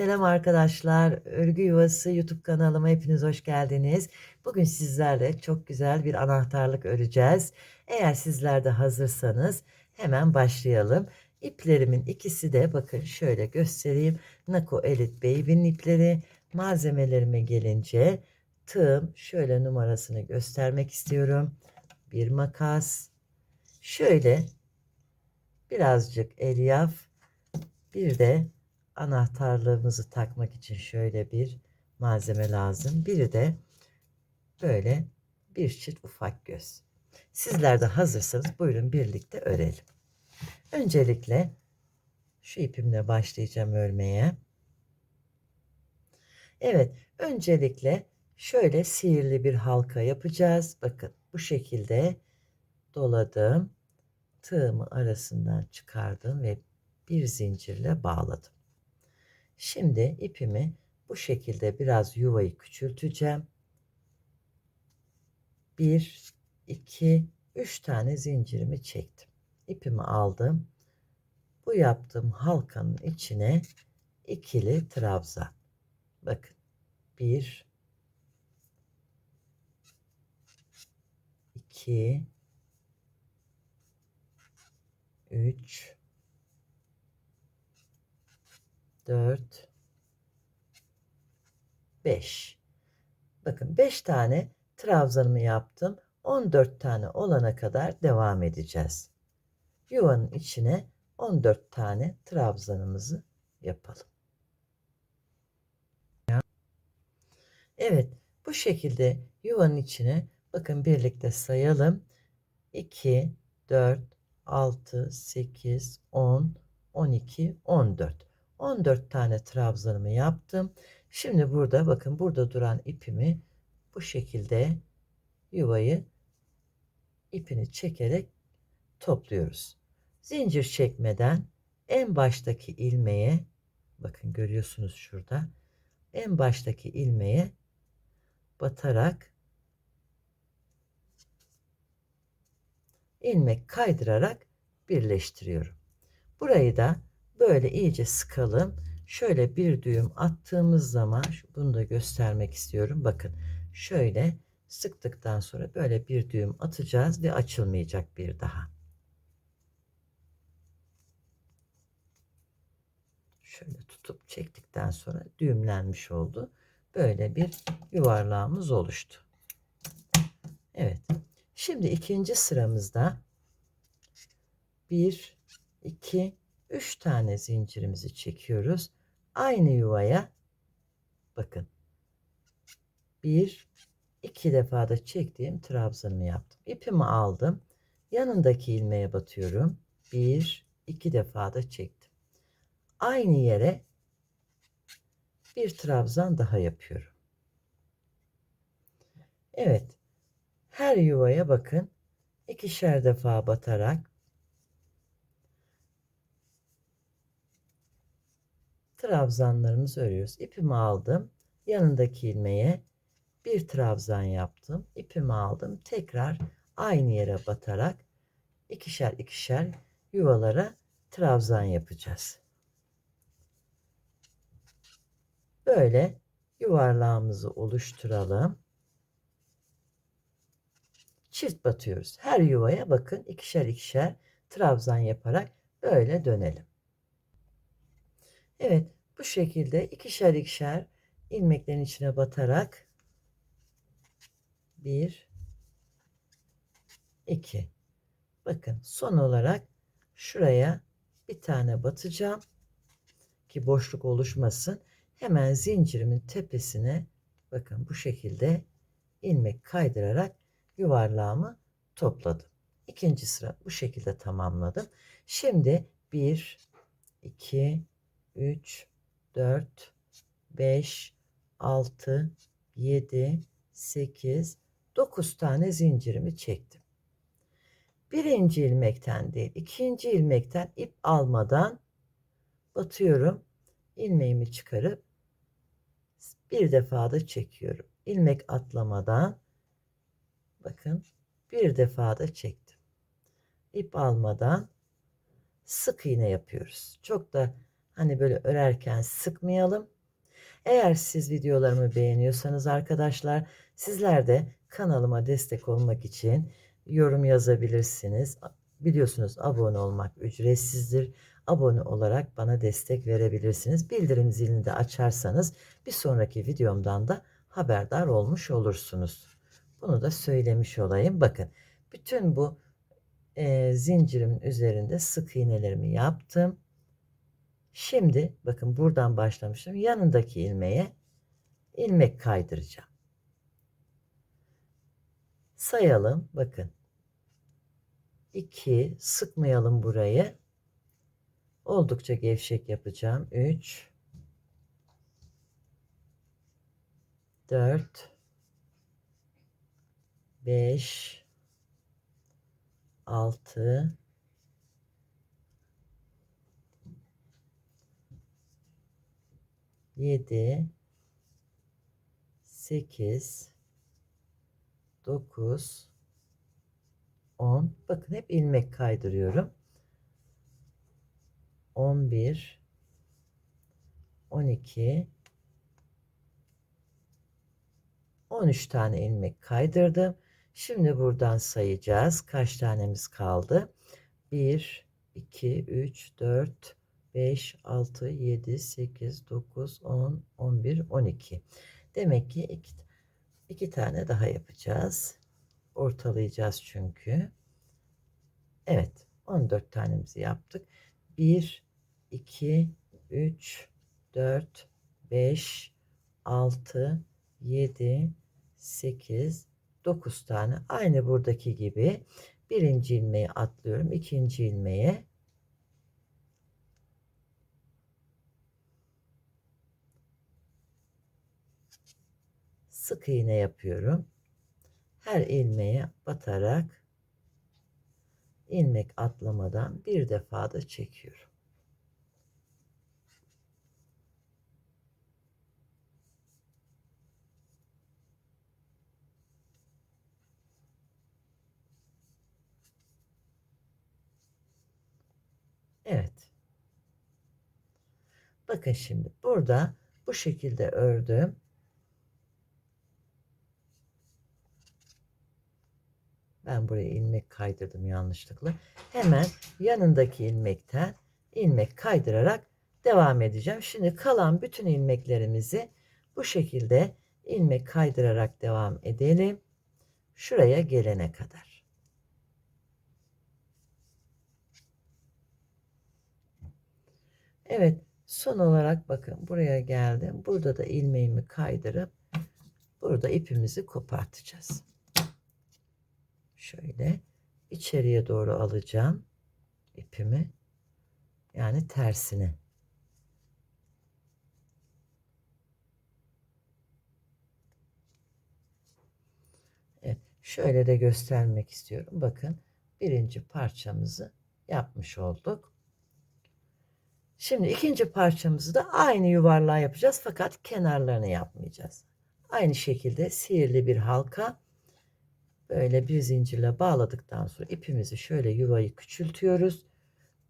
Selam arkadaşlar. Örgü Yuvası YouTube kanalıma hepiniz hoş geldiniz. Bugün sizlerle çok güzel bir anahtarlık öreceğiz. Eğer sizler de hazırsanız hemen başlayalım. İplerimin ikisi de bakın şöyle göstereyim. Nako Elite Baby'nin ipleri. Malzemelerime gelince tığım şöyle numarasını göstermek istiyorum. Bir makas. Şöyle birazcık elyaf. Bir de anahtarlığımızı takmak için şöyle bir malzeme lazım. Biri de böyle bir çift ufak göz. Sizler de hazırsanız buyurun birlikte örelim. Öncelikle şu ipimle başlayacağım örmeye. Evet, öncelikle şöyle sihirli bir halka yapacağız. Bakın bu şekilde doladım. Tığımı arasından çıkardım ve bir zincirle bağladım. Şimdi ipimi bu şekilde biraz yuvayı küçülteceğim. 1, 2, 3 tane zincirimi çektim. İpimi aldım. Bu yaptığım halkanın içine ikili trabzan. Bakın. 1 2 3 4 5 Bakın 5 tane trabzanımı yaptım. 14 tane olana kadar devam edeceğiz. Yuvanın içine 14 tane trabzanımızı yapalım. Evet, bu şekilde yuvanın içine bakın birlikte sayalım. 2 4 6 8 10 12 14 14 tane trabzanımı yaptım. Şimdi burada bakın burada duran ipimi bu şekilde yuvayı ipini çekerek topluyoruz. Zincir çekmeden en baştaki ilmeğe bakın görüyorsunuz şurada en baştaki ilmeğe batarak ilmek kaydırarak birleştiriyorum. Burayı da böyle iyice sıkalım. Şöyle bir düğüm attığımız zaman bunu da göstermek istiyorum. Bakın şöyle sıktıktan sonra böyle bir düğüm atacağız ve açılmayacak bir daha. Şöyle tutup çektikten sonra düğümlenmiş oldu. Böyle bir yuvarlağımız oluştu. Evet. Şimdi ikinci sıramızda 1 2 3 tane zincirimizi çekiyoruz. Aynı yuvaya bakın. 1 2 defa da çektiğim trabzanımı yaptım. İpimi aldım. Yanındaki ilmeğe batıyorum. 1 2 defa da çektim. Aynı yere bir trabzan daha yapıyorum. Evet. Her yuvaya bakın. ikişer defa batarak trabzanlarımızı örüyoruz. İpimi aldım. Yanındaki ilmeğe bir trabzan yaptım. İpimi aldım. Tekrar aynı yere batarak ikişer ikişer yuvalara trabzan yapacağız. Böyle yuvarlağımızı oluşturalım. Çift batıyoruz. Her yuvaya bakın ikişer ikişer trabzan yaparak böyle dönelim. Evet bu şekilde ikişer ikişer ilmeklerin içine batarak bir iki bakın son olarak şuraya bir tane batacağım ki boşluk oluşmasın hemen zincirimin tepesine bakın bu şekilde ilmek kaydırarak yuvarlağımı topladım. İkinci sıra bu şekilde tamamladım. Şimdi 1 2 3 4 5 6 7 8 9 tane zincirimi çektim. Birinci ilmekten değil, ikinci ilmekten ip almadan batıyorum. ilmeğimi çıkarıp bir defa da çekiyorum. İlmek atlamadan bakın bir defa da çektim. İp almadan sık iğne yapıyoruz. Çok da Hani böyle örerken sıkmayalım. Eğer siz videolarımı beğeniyorsanız arkadaşlar sizler de kanalıma destek olmak için yorum yazabilirsiniz. Biliyorsunuz abone olmak ücretsizdir. Abone olarak bana destek verebilirsiniz. Bildirim zilini de açarsanız bir sonraki videomdan da haberdar olmuş olursunuz. Bunu da söylemiş olayım. Bakın bütün bu e, zincirimin üzerinde sık iğnelerimi yaptım. Şimdi bakın buradan başlamışım. Yanındaki ilmeğe ilmek kaydıracağım. Sayalım. Bakın. 2 sıkmayalım burayı. Oldukça gevşek yapacağım. 3 4 5 6 7 8 9 10 bakın hep ilmek kaydırıyorum. 11 12 13 tane ilmek kaydırdım. Şimdi buradan sayacağız. Kaç tanemiz kaldı? 1 2 3 4 5 6 7 8 9 10 11 12 demek ki iki, iki tane daha yapacağız. Ortalayacağız çünkü. Evet 14 tanemizi yaptık. 1 2 3 4 5 6 7 8 9 tane. Aynı buradaki gibi birinci ilmeği atlıyorum ikinci ilmeğe sık iğne yapıyorum her ilmeğe batarak ilmek atlamadan bir defa da çekiyorum Evet. Bakın şimdi burada bu şekilde ördüm. Ben buraya ilmek kaydırdım yanlışlıkla. Hemen yanındaki ilmekten ilmek kaydırarak devam edeceğim. Şimdi kalan bütün ilmeklerimizi bu şekilde ilmek kaydırarak devam edelim. Şuraya gelene kadar. Evet son olarak bakın buraya geldim. Burada da ilmeğimi kaydırıp burada ipimizi kopartacağız. Şöyle içeriye doğru alacağım ipimi. Yani tersine. Evet, şöyle de göstermek istiyorum. Bakın birinci parçamızı yapmış olduk. Şimdi ikinci parçamızı da aynı yuvarlağa yapacağız fakat kenarlarını yapmayacağız. Aynı şekilde sihirli bir halka böyle bir zincirle bağladıktan sonra ipimizi şöyle yuvayı küçültüyoruz.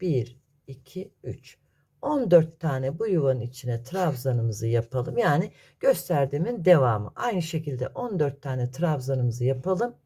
1 2 3 14 tane bu yuvanın içine trabzanımızı yapalım. Yani gösterdiğimin devamı. Aynı şekilde 14 tane trabzanımızı yapalım.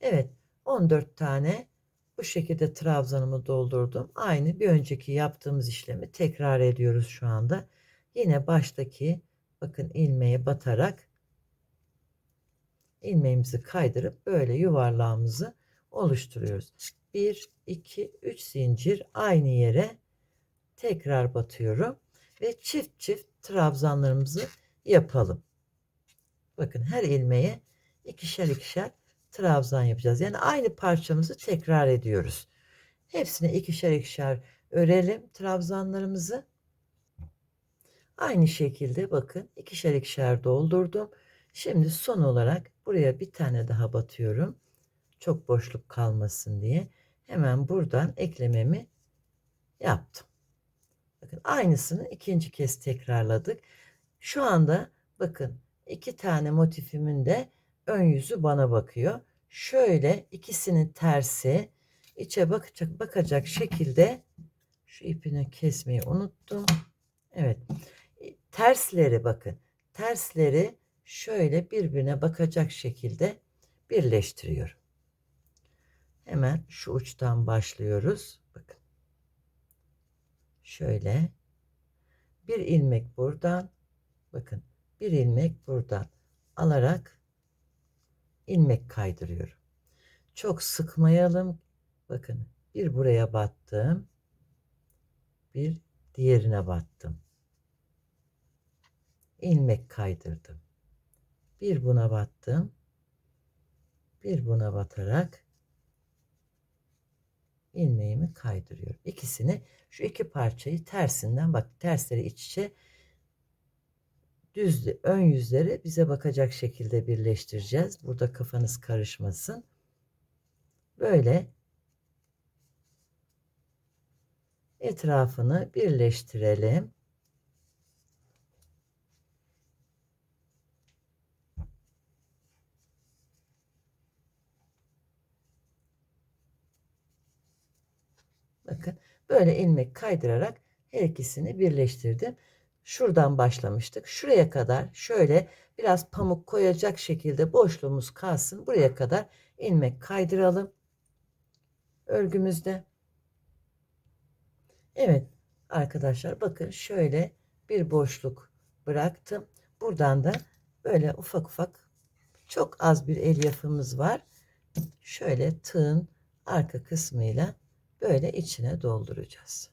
Evet 14 tane bu şekilde trabzanımı doldurdum. Aynı bir önceki yaptığımız işlemi tekrar ediyoruz şu anda. Yine baştaki bakın ilmeğe batarak ilmeğimizi kaydırıp böyle yuvarlağımızı oluşturuyoruz. 1 2 3 zincir aynı yere tekrar batıyorum ve çift çift trabzanlarımızı yapalım. Bakın her ilmeğe ikişer ikişer trabzan yapacağız. Yani aynı parçamızı tekrar ediyoruz. Hepsine ikişer ikişer örelim trabzanlarımızı. Aynı şekilde bakın ikişer ikişer doldurdum. Şimdi son olarak buraya bir tane daha batıyorum. Çok boşluk kalmasın diye. Hemen buradan eklememi yaptım. Bakın aynısını ikinci kez tekrarladık. Şu anda bakın iki tane motifimin de ön yüzü bana bakıyor. Şöyle ikisinin tersi içe bakacak bakacak şekilde Şu ipini kesmeyi unuttum. Evet. Tersleri bakın. Tersleri şöyle birbirine bakacak şekilde birleştiriyorum. Hemen şu uçtan başlıyoruz. Bakın. Şöyle. Bir ilmek buradan. Bakın. Bir ilmek buradan alarak ilmek kaydırıyorum. Çok sıkmayalım. Bakın bir buraya battım. Bir diğerine battım. ilmek kaydırdım. Bir buna battım. Bir buna batarak ilmeğimi kaydırıyorum. İkisini şu iki parçayı tersinden bak tersleri iç içe düz ön yüzleri bize bakacak şekilde birleştireceğiz. Burada kafanız karışmasın. Böyle etrafını birleştirelim. Bakın böyle ilmek kaydırarak her ikisini birleştirdim. Şuradan başlamıştık. Şuraya kadar şöyle biraz pamuk koyacak şekilde boşluğumuz kalsın. Buraya kadar ilmek kaydıralım. Örgümüzde. Evet arkadaşlar bakın şöyle bir boşluk bıraktım. Buradan da böyle ufak ufak çok az bir elyafımız var. Şöyle tığın arka kısmıyla böyle içine dolduracağız.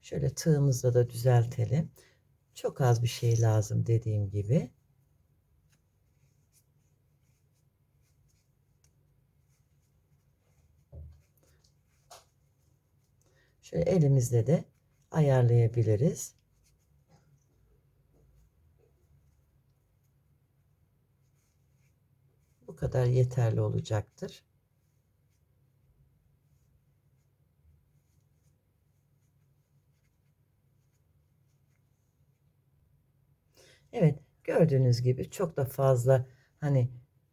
Şöyle tığımızla da düzeltelim. Çok az bir şey lazım dediğim gibi. Şöyle elimizle de ayarlayabiliriz. Bu kadar yeterli olacaktır. Evet gördüğünüz gibi çok da fazla hani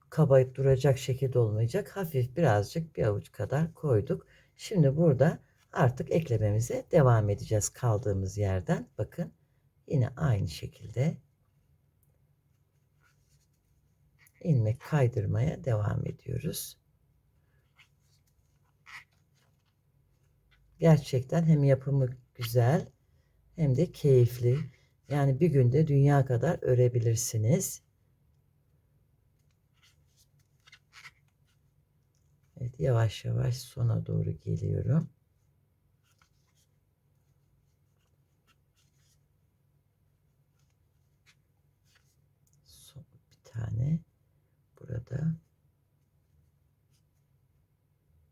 kabayıp duracak şekilde olmayacak. Hafif birazcık bir avuç kadar koyduk. Şimdi burada artık eklememize devam edeceğiz kaldığımız yerden. Bakın yine aynı şekilde ilmek kaydırmaya devam ediyoruz. Gerçekten hem yapımı güzel hem de keyifli. Yani bir günde dünya kadar örebilirsiniz. Evet yavaş yavaş sona doğru geliyorum. Son bir tane burada.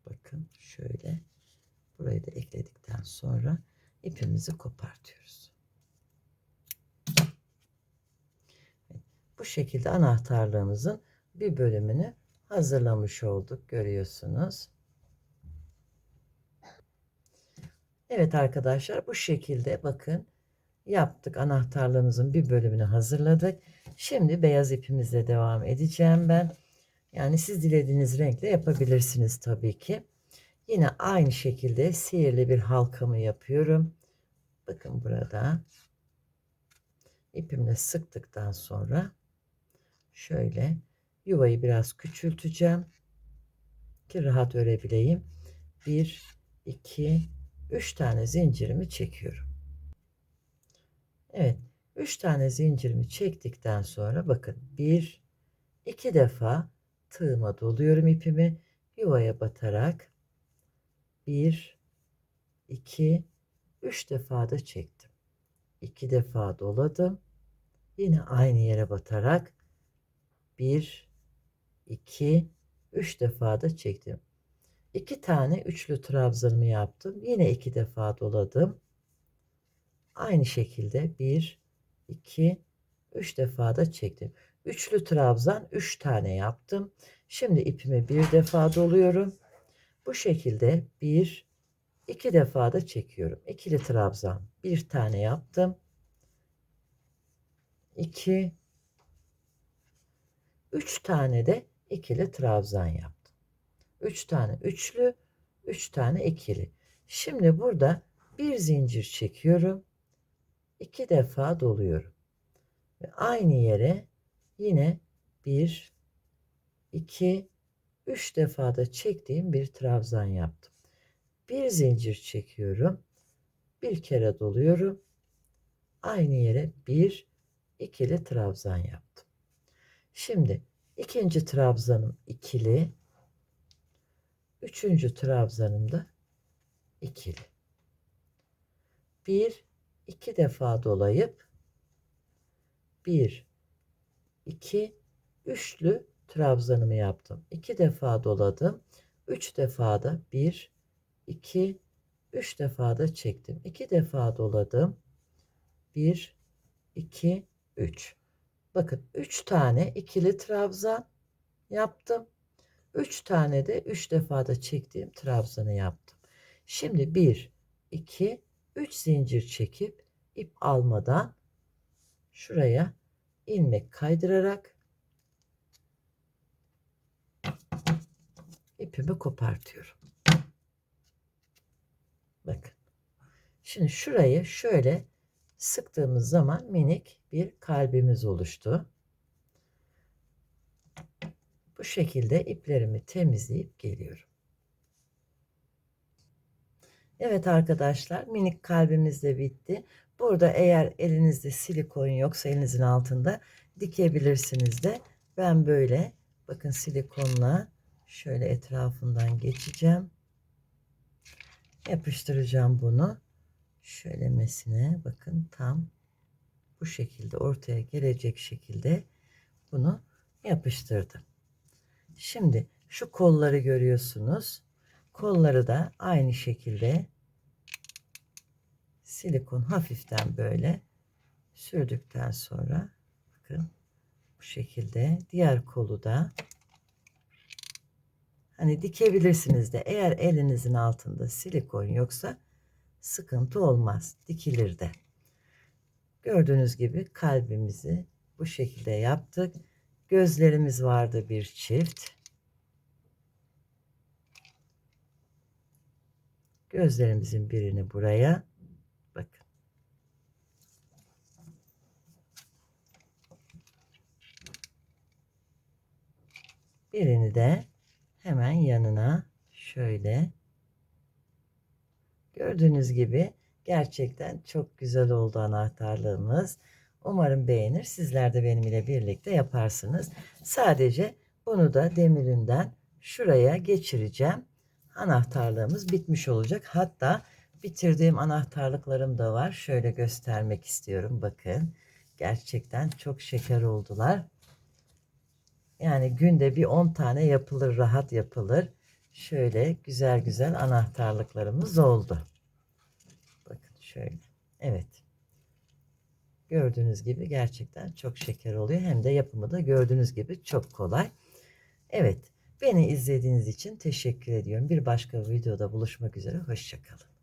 Bakın şöyle burayı da ekledikten sonra ipimizi kopartıyoruz. Şekilde anahtarlığımızın bir bölümünü hazırlamış olduk görüyorsunuz. Evet arkadaşlar bu şekilde bakın yaptık anahtarlığımızın bir bölümünü hazırladık. Şimdi beyaz ipimizle devam edeceğim ben. Yani siz dilediğiniz renkle yapabilirsiniz tabii ki. Yine aynı şekilde sihirli bir halkamı yapıyorum. Bakın burada ipimle sıktıktan sonra şöyle yuvayı biraz küçülteceğim ki rahat örebileyim. 1 2 3 tane zincirimi çekiyorum. Evet, 3 tane zincirimi çektikten sonra bakın 1 2 defa tığıma doluyorum ipimi yuvaya batarak 1 2 3 defa da çektim. 2 defa doladım. Yine aynı yere batarak 1 2 3 defa da çektim. 2 tane üçlü trabzanımı yaptım. Yine 2 defa doladım. Aynı şekilde 1 2 3 defa da çektim. Üçlü trabzan 3 tane yaptım. Şimdi ipimi bir defa doluyorum. Bu şekilde 1 2 defa da çekiyorum. İkili trabzan bir tane yaptım. 2 3 tane de ikili trabzan yaptım. 3 tane üçlü, 3 tane ikili. Şimdi burada bir zincir çekiyorum. iki defa doluyorum. Ve aynı yere yine bir, iki, üç defa da çektiğim bir trabzan yaptım. Bir zincir çekiyorum. Bir kere doluyorum. Aynı yere bir ikili trabzan yaptım. Şimdi ikinci trabzanım ikili. Üçüncü trabzanım da ikili. Bir, iki defa dolayıp bir, iki, üçlü trabzanımı yaptım. İki defa doladım. Üç defa da bir, iki, üç defa da çektim. İki defa doladım. Bir, iki, üç. Bakın üç tane ikili trabzan yaptım. Üç tane de üç defa da çektiğim trabzanı yaptım. Şimdi bir, iki, üç zincir çekip ip almadan şuraya ilmek kaydırarak ipimi kopartıyorum. Bakın. Şimdi şurayı şöyle sıktığımız zaman minik bir kalbimiz oluştu. Bu şekilde iplerimi temizleyip geliyorum. Evet arkadaşlar minik kalbimiz de bitti. Burada eğer elinizde silikon yoksa elinizin altında dikebilirsiniz de. Ben böyle bakın silikonla şöyle etrafından geçeceğim. Yapıştıracağım bunu. Şöylemesine bakın tam bu şekilde ortaya gelecek şekilde bunu yapıştırdım. Şimdi şu kolları görüyorsunuz. Kolları da aynı şekilde silikon hafiften böyle sürdükten sonra bakın bu şekilde diğer kolu da hani dikebilirsiniz de eğer elinizin altında silikon yoksa sıkıntı olmaz dikilir de. Gördüğünüz gibi kalbimizi bu şekilde yaptık. Gözlerimiz vardı bir çift. Gözlerimizin birini buraya. Bakın. Birini de hemen yanına şöyle. Gördüğünüz gibi gerçekten çok güzel oldu anahtarlığımız. Umarım beğenir. Sizler de benim ile birlikte yaparsınız. Sadece bunu da demirinden şuraya geçireceğim. Anahtarlığımız bitmiş olacak. Hatta bitirdiğim anahtarlıklarım da var. Şöyle göstermek istiyorum. Bakın. Gerçekten çok şeker oldular. Yani günde bir 10 tane yapılır, rahat yapılır. Şöyle güzel güzel anahtarlıklarımız oldu. Bakın şöyle. Evet. Gördüğünüz gibi gerçekten çok şeker oluyor. Hem de yapımı da gördüğünüz gibi çok kolay. Evet. Beni izlediğiniz için teşekkür ediyorum. Bir başka videoda buluşmak üzere. Hoşçakalın.